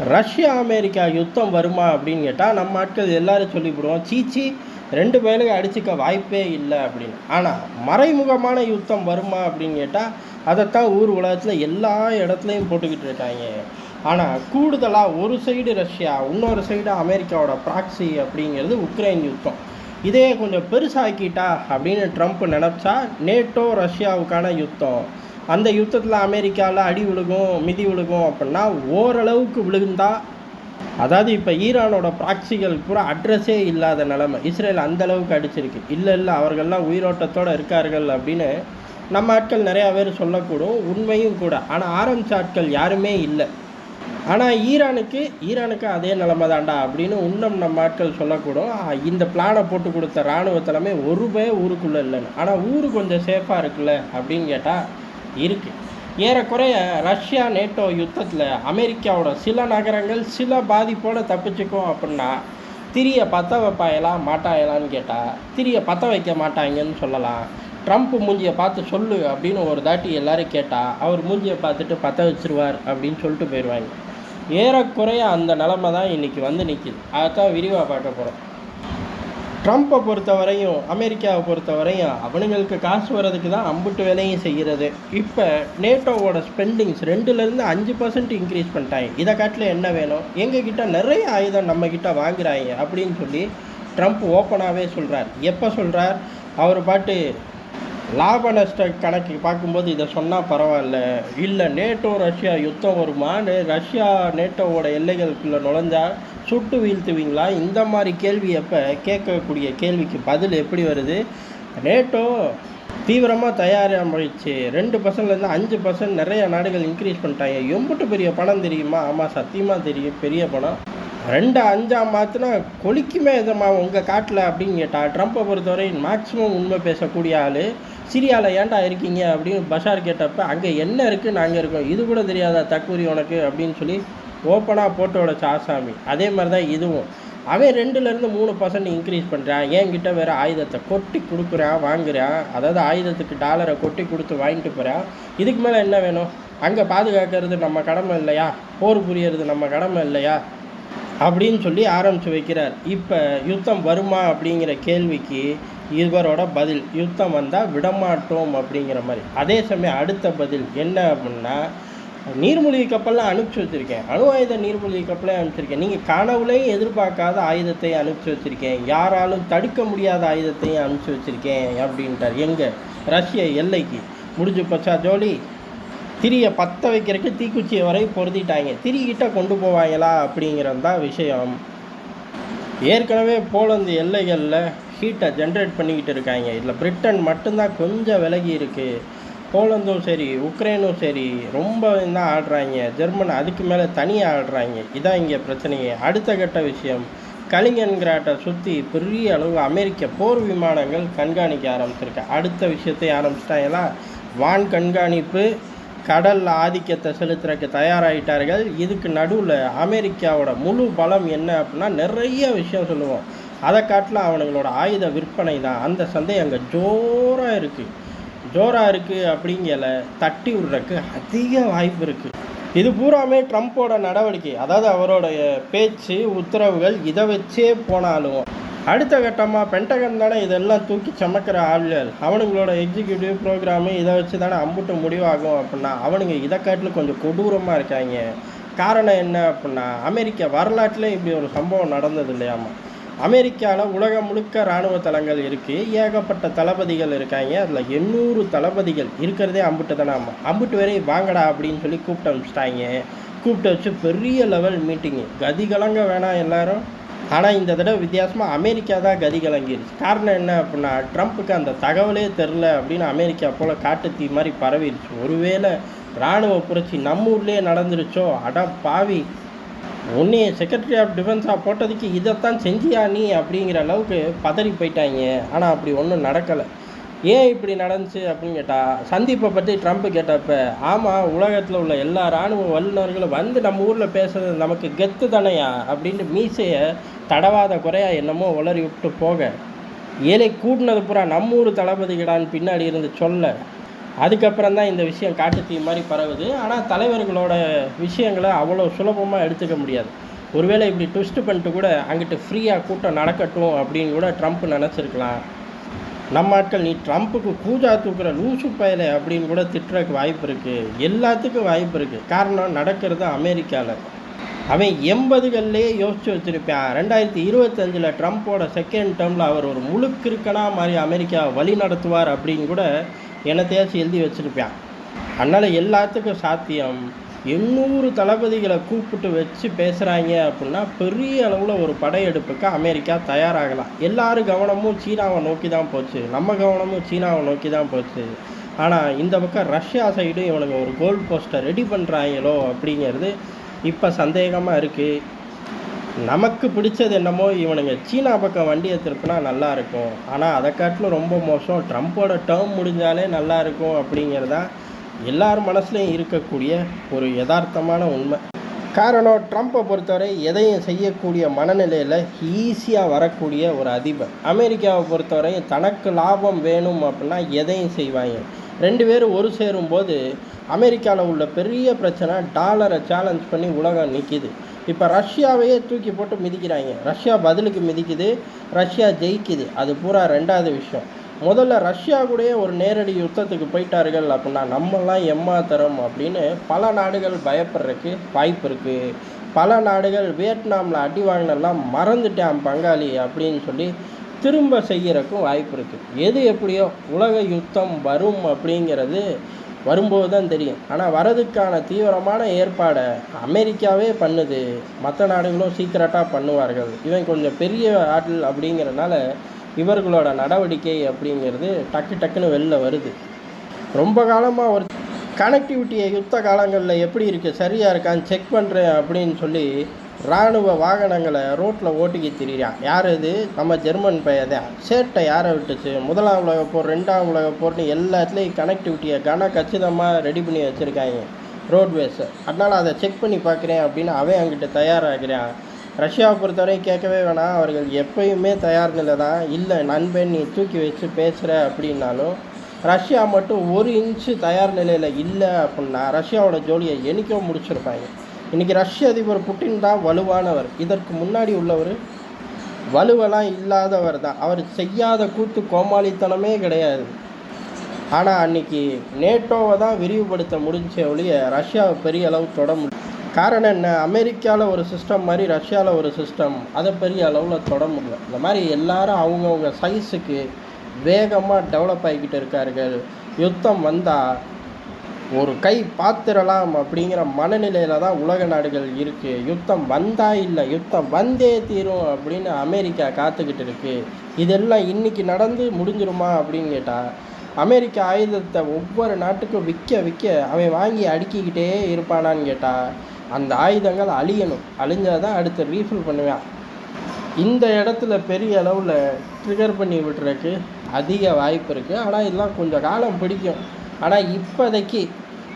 Russia America யுத்தம் வருமா அப்படின்னு கேட்டால் நம்ம ஆட்கள் எல்லாரும் சொல்லிவிடுவோம். சீச்சி ரெண்டு பேருக்கு அடிச்சுக்க வாய்ப்பே இல்லை அப்படின்னு. ஆனால் மறைமுகமான யுத்தம் வருமா அப்படின்னு கேட்டால் அதைத்தான் ஊர் உலகத்தில் எல்லா இடத்துலையும் போட்டுக்கிட்டு இருக்காங்க. ஆனால் கூடுதலாக ஒரு சைடு ரஷ்யா இன்னொரு சைடு அமெரிக்காவோட ப்ராக்ஸி அப்படிங்கிறது உக்ரைன் யுத்தம். இதே கொஞ்சம் பெருசாக்கிட்டா அப்படின்னு ட்ரம்ப் நினச்சா நேட்டோ ரஷ்யாவுக்கான யுத்தம். அந்த யுத்தத்தில் அமெரிக்காவில் அடி விழுகும் மிதி விழுகும் அப்படின்னா ஓரளவுக்கு விழுந்தா அதாவது இப்போ ஈரானோட ப்ராக்சிகள் பூரா அட்ரஸே இல்லாத நிலமை. இஸ்ரேல் அந்த அளவுக்கு அடிச்சிருக்கு. இல்லை இல்லை அவர்கள்லாம் உயிரோட்டத்தோடு இருக்கார்கள் அப்படின்னு நம்ம ஆட்கள் நிறையா பேர் சொல்லக்கூடும் உண்மையும் கூட. ஆனால் ஆரம்பிச்ச ஆட்கள் யாருமே இல்லை. ஆனால் ஈரானுக்கு ஈரானுக்கு அதே நிலமை தாண்டா அப்படின்னு இன்னும் நம்ம ஆட்கள் சொல்லக்கூடும். இந்த பிளானை போட்டு கொடுத்த இராணுவ தலைமை ஒரு பே ஊருக்குள்ளே இல்லைன்னு. ஆனால் ஊர் கொஞ்சம் சேஃபாக இருக்குல்ல அப்படின்னு கேட்டால் இருக்குது ஏறக்குறைய ரஷ்யா நேட்டோ யுத்தத்தில் அமெரிக்காவோட சில நகரங்கள் சில பாதிப்போடு தப்பிச்சுக்கும் அப்படின்னா திரிய பற்ற வைப்பாயலாம் மாட்டாயலான்னு கேட்டால் திரிய பற்ற வைக்க மாட்டாங்கன்னு சொல்லலாம். ட்ரம்ப் மூஞ்சியை பார்த்து சொல்லு அப்படின்னு ஒரு தாட்டி எல்லோரும் கேட்டால் அவர் மூஞ்சியை பார்த்துட்டு பற்ற வச்சிருவார் அப்படின்னு சொல்லிட்டு போயிடுவாங்க ஏறக்குறைய அந்த நிலமை தான் இன்றைக்கி வந்து நிற்கிது அதைத்தான் விரிவாக பார்க்க போகிறோம் ட்ரம்ப்பை பொறுத்த வரையும் அமெரிக்காவை பொறுத்த வரையும் அவனுங்களுக்கு காசு வர்றதுக்கு தான் அம்புட்டு வேலையும் செய்கிறது. இப்போ நேட்டோவோட ஸ்பெண்டிங்ஸ் ரெண்டுலேருந்து அஞ்சு பர்சன்ட் இன்க்ரீஸ் பண்ணிட்டாங்க. இதை காட்டில் என்ன வேணும்? எங்ககிட்ட நிறைய ஆயுதம் நம்மக்கிட்ட வாங்குறாங்க அப்படின்னு சொல்லி ட்ரம்ப் ஓப்பனாகவே சொல்கிறார் எப்போ சொல்கிறார் அவர் பாட்டு லாப நஷ்ட கணக்கு பார்க்கும்போது இதை சொன்னால் பரவாயில்ல. இல்லை நேட்டோ ரஷ்யா யுத்தம் வருமான்னு ரஷ்யா நேட்டோவோட எல்லைகளுக்குள்ளே நுழைஞ்சால் சுட்டு வீழ்த்துவீங்களா? இந்த மாதிரி கேள்வி எப்போ கேட்கக்கூடிய கேள்விக்கு பதில் எப்படி வருது? நேட்டோ தீவிரமாக தயாராகிடுச்சு. ரெண்டு பர்சன்ட்லேருந்து அஞ்சு பர்சன்ட் நிறைய நாடுகள் இன்க்ரீஸ் பண்ணிட்டாங்க. எம்புட்டு பெரிய பணம் தெரியுமா? ஆமாம் சத்தியமாக தெரியும். பெரிய பணம். ரெண்டு அஞ்சாம் மாற்றினா கொலிக்குமே எதமா உங்கள் காட்டில் அப்படின்னு கேட்டால் ட்ரம்ப்பை பொறுத்தவரை மேக்ஸிமம் உண்மை பேசக்கூடிய ஆள். சிரியாவில் ஏன்டா இருக்கீங்க அப்படின்னு பஷார் கேட்டப்ப அங்கே என்ன இருக்குது நாங்கள் இருக்கோம். இது கூட தெரியாதா தக்கூரி உனக்கு அப்படின்னு சொல்லி ஓப்பனாக போட்டு உடச்ச ஆசாமி. அதே மாதிரி தான் இதுவும். அவன் ரெண்டுலேருந்து மூணு பர்சன்ட் இன்க்ரீஸ் பண்ணுறான் என்கிட்ட வேறு ஆயுதத்தை கொட்டி கொடுக்குறான் வாங்குறான்? அதாவது ஆயுதத்துக்கு டாலரை கொட்டி கொடுத்து வாங்கிட்டு போகிறான் இதுக்கு மேலே என்ன வேணும்? அங்கே பாதுகாக்கிறது நம்ம கடமை இல்லையா? போர் புரியறது நம்ம கடமை இல்லையா? அப்படின்னு சொல்லி ஆரம்பித்து வைக்கிறார். இப்போ யுத்தம் வருமா அப்படிங்கிற கேள்விக்கு இவரோட பதில் யுத்தம் வந்தால் விடமாட்டோம் அப்படிங்கிற மாதிரி. அதே சமயம் அடுத்த பதில் என்ன அப்படின்னா நீர்மூழ்கி கப்பல்லாம் அனுப்பிச்சி வச்சுருக்கேன். அணு ஆயுத நீர்மூழ்கி கப்பலே அனுப்பிச்சிருக்கேன். நீங்கள் கனவுலையும் எதிர்பார்க்காத ஆயுதத்தை அனுப்பிச்சி வச்சுருக்கேன். யாராலும் தடுக்க முடியாத ஆயுதத்தையும் அனுப்பிச்சி வச்சுருக்கேன் அப்படின்ட்டார் எங்கே? ரஷ்ய எல்லைக்கு. முடிஞ்சு போச்சா ஜோலி? திரியை பற்ற வைக்கிறதுக்கு தீக்குச்சியை வரை பொருத்திட்டாங்க திரிகிட்ட கொண்டு போவாங்களா அப்படிங்கிறது தான் விஷயம். ஏற்கனவே போலந்து எல்லைகளில் ஹீட்டை ஜென்ரேட் பண்ணிக்கிட்டு இருக்காங்க. இதில் பிரிட்டன் மட்டும்தான் கொஞ்சம் விலகி இருக்குது போலந்தும் சரி உக்ரைனும் சரி ரொம்ப தான் ஆடுறாங்க? ஜெர்மன் அதுக்கு மேலே தனியாக ஆடுறாங்க. இதான் இங்கே பிரச்சனையே. அடுத்த கட்ட விஷயம் கலிங்கன்கிராட்டை சுற்றி பெரிய அளவு அமெரிக்க போர் விமானங்கள் கண்காணிக்க ஆரம்பிச்சிருக்கு. அடுத்த விஷயத்தை ஆரம்பிச்சிட்டாங்களா? வான் கண்காணிப்பு கடல் ஆதிக்கத்தை செலுத்துறதுக்கு தயாராகிட்டார்கள் இதுக்கு நடுவில் அமெரிக்காவோட முழு பலம் என்ன அப்படின்னா நிறைய விஷயம் சொல்லுவோம். அதை காட்டில் அவனுங்களோட ஆயுத விற்பனை தான். அந்த சந்தை அங்கே ஜோராக இருக்குது ஜோராக இருக்குது அப்படிங்கல தட்டி விடுறக்கு அதிக வாய்ப்பு இருக்குது இது பூராமே ட்ரம்ப்போட நடவடிக்கை. அதாவது அவரோடைய பேச்சு உத்தரவுகள் இதை வச்சே போனாலும். அடுத்த கட்டமாக பென்டகன் தானே இதெல்லாம் தூக்கி சமக்கிற ஆளுநர். அவனுங்களோட எக்ஸிக்யூட்டிவ் ப்ரோக்ராமு இதை வச்சு தானே அம்புட்டு முடிவாகும் அப்படின்னா அவனுங்க இதை காட்டிலும் கொஞ்சம் கொடூரமாக இருக்காங்க. காரணம் என்ன அப்படின்னா அமெரிக்க வரலாற்றிலே இப்படி ஒரு சம்பவம் நடந்தது இல்லையாமா அமெரிக்காவில் உலகம் முழுக்க இராணுவ தளங்கள் இருக்குது ஏகப்பட்ட தளபதிகள் இருக்காங்க. அதில் எண்ணூறு தளபதிகள் இருக்கிறதே அம்புட்டு தானே ஆமாம் அம்புட்டு வரை வாங்கடா அப்படின்னு சொல்லி கூப்பிட்டு அனுப்பிச்சிட்டாங்க கூப்பிட்டு வச்சு பெரிய லெவல் மீட்டிங்கு கதி கலங்க வேணாம் எல்லாரும். ஆனால் இந்த தடவை வித்தியாசமாக அமெரிக்கா தான் கதி கலங்கிருச்சு. காரணம் என்ன அப்படின்னா ட்ரம்ப்புக்கு அந்த தகவலே தெரில அப்படின்னு அமெரிக்கா போல் காட்டுத்தீ மாதிரி பரவிடுச்சு ஒருவேளை இராணுவ புரட்சி நம்ம ஊர்லேயே நடந்துருச்சோ? அட பாவி உன்னைய செக்ரட்டரி ஆஃப் டிஃபென்ஸாக போட்டதுக்கு இதைத்தான் செஞ்சியா நீ அப்படிங்கிற அளவுக்கு பதறி போயிட்டாங்க ஆனால் அப்படி ஒன்றும் நடக்கலை. ஏன் இப்படி நடந்துச்சு அப்படின்னு கேட்டால் சந்திப்பை பற்றி ட்ரம்ப் கேட்டப்ப ஆமாம் உலகத்தில் உள்ள எல்லா இராணுவ வல்லுநர்களும் வந்து நம்ம ஊரில் பேசுறது நமக்கு கெத்து தானையா அப்படின்ட்டு மீசையை தடவாத குறையா என்னமோ உளறி விட்டு போக. ஏழை கூட்டினது பூரா நம்ம ஊர் தளபதிகடான்னு பின்னாடி இருந்து சொல்ல. அதுக்கப்புறம் தான் இந்த விஷயம் காட்டுத்தீ மாதிரி பரவுது. ஆனால் தலைவர்களோட விஷயங்களை அவ்வளோ சுலபமாக எடுத்துக்க முடியாது. ஒருவேளை இப்படி ட்விஸ்ட் பண்ணிட்டு கூட அங்கிட்டு ஃப்ரீயாக கூட்டம் நடக்கட்டும் அப்படின்னு கூட ட்ரம்ப் நினச்சிருக்கலாம். நம்ம ஆட்கள் நீ ட்ரம்ப்புக்கு கூஜா தூக்குற லூசு பயலை அப்படின்னு கூட திட்டுறதுக்கு வாய்ப்பு இருக்குது எல்லாத்துக்கும் வாய்ப்பு இருக்குது காரணம் நடக்கிறது அமெரிக்காவில் அவன் எண்பதுகள்லேயே யோசிச்சு வச்சுருப்பான். ரெண்டாயிரத்தி இருபத்தஞ்சில் ட்ரம்ப்போட செகண்ட் டேர்மில் அவர் ஒரு முழுக்கிருக்கனா மாதிரி அமெரிக்கா வழி நடத்துவார் அப்படின்னு கூட என்னத்தையாச்சும் எழுதி வச்சுருப்பான். அதனால் எல்லாத்துக்கும் சாத்தியம். எண்ணூறு தளபதிகளை கூப்பிட்டு வச்சு பேசுகிறாங்க அப்படின்னா பெரிய அளவில் ஒரு படையெடுப்புக்கு அமெரிக்கா தயாராகலாம். எல்லாரும் கவனமும் சீனாவை நோக்கி தான் போச்சு. நம்ம கவனமும் சீனாவை நோக்கி தான் போச்சு. ஆனால் இந்த பக்கம் ரஷ்யா சைடும் இவனுங்க ஒரு கோல் போஸ்ட்டை ரெடி பண்ணுறாங்களோ அப்படிங்கிறது இப்போ சந்தேகமாக இருக்குது நமக்கு பிடிச்சது என்னமோ இவனுங்க சீனா பக்கம் வண்டியை திருப்பினா நல்லா இருக்கும். ஆனால் அதை காட்டிலும் ரொம்ப மோசம். ட்ரம்ப்போட டேர்ம் முடிஞ்சாலே நல்லா இருக்கும் அப்படிங்கிறதா எல்லார் மனசுலையும் இருக்கக்கூடிய ஒரு யதார்த்தமான உண்மை. காரணம் ட்ரம்ப்பை பொறுத்தவரை எதையும் செய்யக்கூடிய மனநிலையில் ஈஸியாக வரக்கூடிய ஒரு அதிபர். அமெரிக்காவை பொறுத்தவரை தனக்கு லாபம் வேணும் அப்படின்னா எதையும் செய்வாங்க. ரெண்டு பேரும் ஒரு சேரும்போது அமெரிக்காவில் உள்ள பெரிய பிரச்சனை டாலரை சேலஞ்ச் பண்ணி உலகம் நிற்கிது இப்போ ரஷ்யாவையே தூக்கி போட்டு மிதிக்கிறாங்க. ரஷ்யா பதிலுக்கு மிதிக்குது ரஷ்யா ஜெயிக்குது. அது பூரா ரெண்டாவது விஷயம். முதல்ல ரஷ்யா கூடயே ஒரு நேரடி யுத்தத்துக்கு போயிட்டார்கள் அப்படின்னா நம்மெல்லாம் எம்மாத்தரம் அப்படின்னு பல நாடுகள் பயப்படுறதுக்கு வாய்ப்பு இருக்குது பல நாடுகள் வியட்நாமில் அடி வாங்கினெல்லாம் மறந்துட்டேன் பங்காளி அப்படின்னு சொல்லி திரும்ப செய்கிறக்கும் வாய்ப்பு இருக்குது எது எப்படியோ உலக யுத்தம் வரும் அப்படிங்கிறது வரும்போது தான் தெரியும். ஆனால் வரதுக்கான தீவிரமான ஏற்பாடை அமெரிக்காவே பண்ணுது. மற்ற நாடுகளும் சீக்கிரட்டாக பண்ணுவார்கள். இவன் கொஞ்சம் பெரிய ஆட்கள் அப்படிங்கிறனால இவர்களோட நடவடிக்கை அப்படிங்கிறது டக்கு டக்குன்னு வெளில வருது. ரொம்ப காலமாக ஒரு கனெக்டிவிட்டியை யுத்த காலங்களில் எப்படி இருக்குது சரியாக இருக்கான்னு செக் பண்ணுறேன் அப்படின்னு சொல்லி இராணுவ வாகனங்களை ரோட்டில் ஓட்டிக்கி திரிகிறான் யார் இது? நம்ம ஜெர்மன் பையன் சேட்டை யாரை விட்டுச்சு? முதலாம் உலக போர் ரெண்டாம் உலக போர்னு எல்லாத்துலேயும் கனெக்டிவிட்டியை கன கச்சிதமாக ரெடி பண்ணி வச்சுருக்காங்க ரோட்வேஸை அதனால் அதை செக் பண்ணி பார்க்குறேன் அப்படின்னு அவன் அங்கிட்ட தயாராகிறான் ரஷ்யாவை பொறுத்தவரை கேட்கவே வேணாம். அவர்கள் எப்பயுமே தயார் நிலை தான். இல்லை நண்பன் நீ தூக்கி வச்சு பேசுகிற அப்படின்னாலும் ரஷ்யா மட்டும் ஒரு இன்ச்சு தயார் நிலையில் இல்லை அப்படின்னா ரஷ்யாவோட ஜோலியை என்னைக்கோ முடிச்சிருப்பாங்க. இன்றைக்கி ரஷ்ய அதிபர் புட்டின் தான் வலுவானவர். இதற்கு முன்னாடி உள்ளவர் வலுவெல்லாம் இல்லாதவர் தான். அவர் செய்யாத கூத்து கோமாளித்தனமே கிடையாது. ஆனால் அன்றைக்கி நேட்டோவை தான் விரிவுபடுத்த முடிஞ்ச ஒழிய ரஷ்யாவை பெரிய அளவு தொட முடியும் காரணம் என்ன? அமெரிக்காவில் ஒரு சிஸ்டம் மாதிரி ரஷ்யாவில் ஒரு சிஸ்டம் அதை பெரிய அளவில் தொட முடியல. இந்த மாதிரி எல்லாரும் அவங்கவுங்க சைஸுக்கு வேகமாக டெவலப் ஆகிக்கிட்டு இருக்கார்கள். யுத்தம் வந்தால் ஒரு கை பாத்திரலாம் அப்படிங்கிற மனநிலையில் தான் உலக நாடுகள் இருக்குது யுத்தம் வந்தா இல்லை யுத்தம் வந்தே தீரும் அப்படின்னு அமெரிக்கா காத்துக்கிட்டு இருக்குது இதெல்லாம் இன்றைக்கி நடந்து முடிஞ்சிருமா அப்படின்னு கேட்டால் அமெரிக்க ஆயுதத்தை ஒவ்வொரு நாட்டுக்கும் விற்க விற்க அவன் வாங்கி அடுக்கிக்கிட்டே இருப்பானான்னு கேட்டால் அந்த ஆயுதங்கள் அழியணும். அழிஞ்சால் தான் அடுத்து ரீஃபில் பண்ணுவான். இந்த இடத்துல பெரிய அளவில் ட்ரிகர் பண்ணி விட்டுறதுக்கு அதிக வாய்ப்பு இருக்குது ஆனால் இதெல்லாம் கொஞ்சம் காலம் பிடிக்கும். ஆனால் இப்போதைக்கு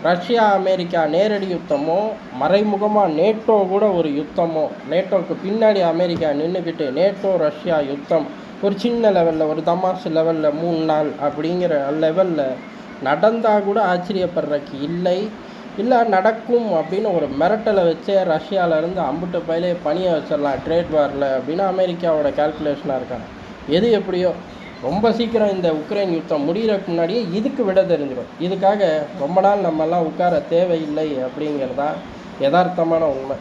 ரஷ்யா அமெரிக்கா நேரடி யுத்தமோ மறைமுகமாக நேட்டோ கூட ஒரு யுத்தமோ. நேட்டோவுக்கு பின்னாடி அமெரிக்கா நின்றுக்கிட்டு நேட்டோ ரஷ்யா யுத்தம். ஒரு சின்ன லெவலில் ஒரு தமாசு லெவலில் மூணு நாள் அப்படிங்கிற லெவலில் நடந்தால் கூட ஆச்சரியப்படுறக்கு இல்லை. இல்லை நடக்கும் அப்படின்னு ஒரு மிரட்டலை வச்சே ரஷ்யாவிலேருந்து அம்புட்டு பயிலே பணியை வச்சிடலாம் ட்ரேட் வாரில் அப்படின்னு அமெரிக்காவோட கால்குலேஷனாக இருக்காங்க. எது எப்படியோ ரொம்ப சீக்கிரம் இந்த உக்ரைன் யுத்தம் முடிகிறதுக்கு முன்னாடியே இதுக்கு விட தெரிஞ்சிடும். இதுக்காக ரொம்ப நாள் நம்மெல்லாம் உட்கார தேவையில்லை அப்படிங்கிறதான் யதார்த்தமான உண்மை.